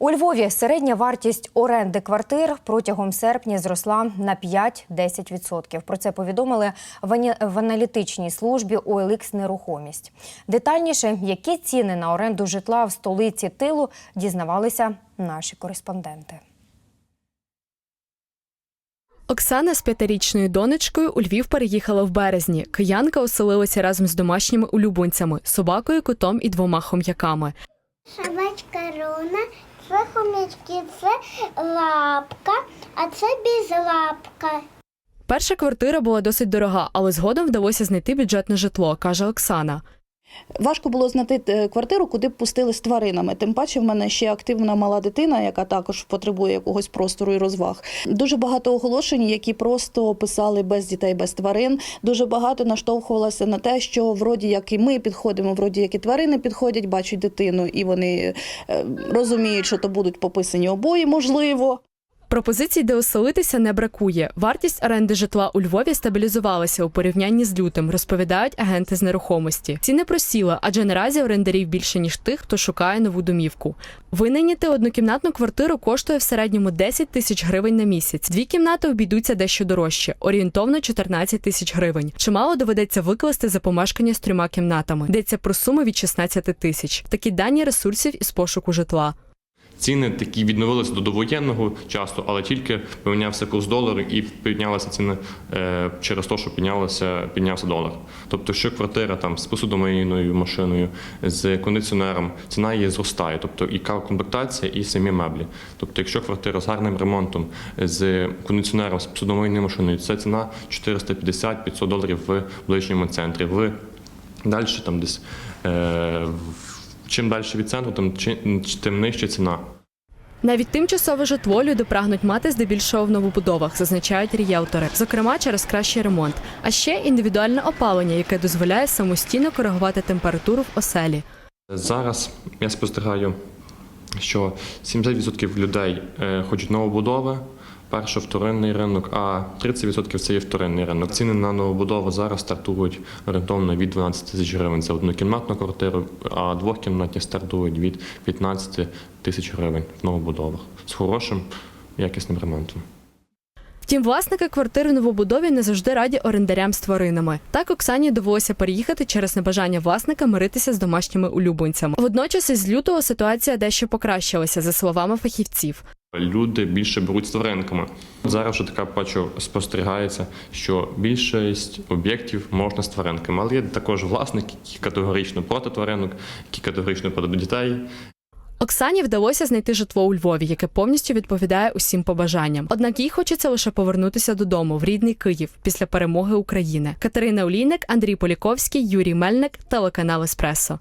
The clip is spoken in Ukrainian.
У Львові середня вартість оренди квартир протягом серпня зросла на 5-10%. Про це повідомили в аналітичній службі OLX Нерухомість. Детальніше, які ціни на оренду житла в столиці тилу, дізнавалися наші кореспонденти. Оксана з п'ятирічною донечкою у Львів переїхала в березні. Киянка оселилася разом з домашніми улюбленцями собакою, котом і двома хом'яками. Собачка Руна, це хомячки, це лапка, а це безлапка. Перша квартира була досить дорога, але згодом вдалося знайти бюджетне житло, каже Оксана. Важко було знайти е, квартиру, куди б пустили з тваринами. Тим паче, в мене ще активна мала дитина, яка також потребує якогось простору і розваг. Дуже багато оголошень, які просто писали без дітей, без тварин. Дуже багато наштовхувалося на те, що вроді як і ми підходимо, вроді як і тварини підходять, бачать дитину, і вони е, розуміють, що то будуть пописані обої, можливо. Пропозицій, де оселитися, не бракує. Вартість оренди житла у Львові стабілізувалася у порівнянні з лютим, розповідають агенти з нерухомості. Ціни просіли, адже наразі орендарів більше ніж тих, хто шукає нову домівку. Винайняти однокімнатну квартиру коштує в середньому 10 тисяч гривень на місяць. Дві кімнати обійдуться дещо дорожче, орієнтовно 14 тисяч гривень. Чимало доведеться викласти за помешкання з трьома кімнатами. Йдеться про суми від 16 тисяч. Такі дані ресурсів із пошуку житла. Ціни такі відновилися до довоєнного часу, але тільки помінявся курс долару і піднялися ціни е, через те, що піднялося, піднявся долар. Тобто, що квартира там з посудомийною машиною, з кондиціонером, ціна її зростає. Тобто і комплектація, і самі меблі. Тобто, якщо квартира з гарним ремонтом, з кондиціонером, з посудомийною машиною, це ціна 450-500 доларів в ближньому центрі. В далі там десь. Е, в- Чим далі від центру, тим, тим нижча ціна. Навіть тимчасове житло люди прагнуть мати здебільшого в новобудовах, зазначають рієлтори, зокрема через кращий ремонт, а ще індивідуальне опалення, яке дозволяє самостійно коригувати температуру в оселі. Зараз я спостерігаю, що 70% людей е, хочуть новобудови, першо вторинний ринок, а 30% це є вторинний ринок. Ціни на новобудову зараз стартують орієнтовно від 12 тисяч гривень за однокімнатну квартиру, а двохкімнатні стартують від 15 тисяч гривень в новобудовах з хорошим якісним ремонтом. Втім, власники квартири новобудові не завжди раді орендарям з тваринами. Так Оксані довелося переїхати через небажання власника миритися з домашніми улюбленцями. Водночас із лютого ситуація дещо покращилася, за словами фахівців. Люди більше беруть з тваринками. Зараз вже така бачу спостерігається, що більшість об'єктів можна з тваринками, але є також власники, які категорично проти тваринок, які категорично проти дітей. Оксані вдалося знайти житло у Львові, яке повністю відповідає усім побажанням. Однак їй хочеться лише повернутися додому в рідний Київ після перемоги України. Катерина Олійник, Андрій Поліковський, Юрій Мельник, телеканал Еспресо.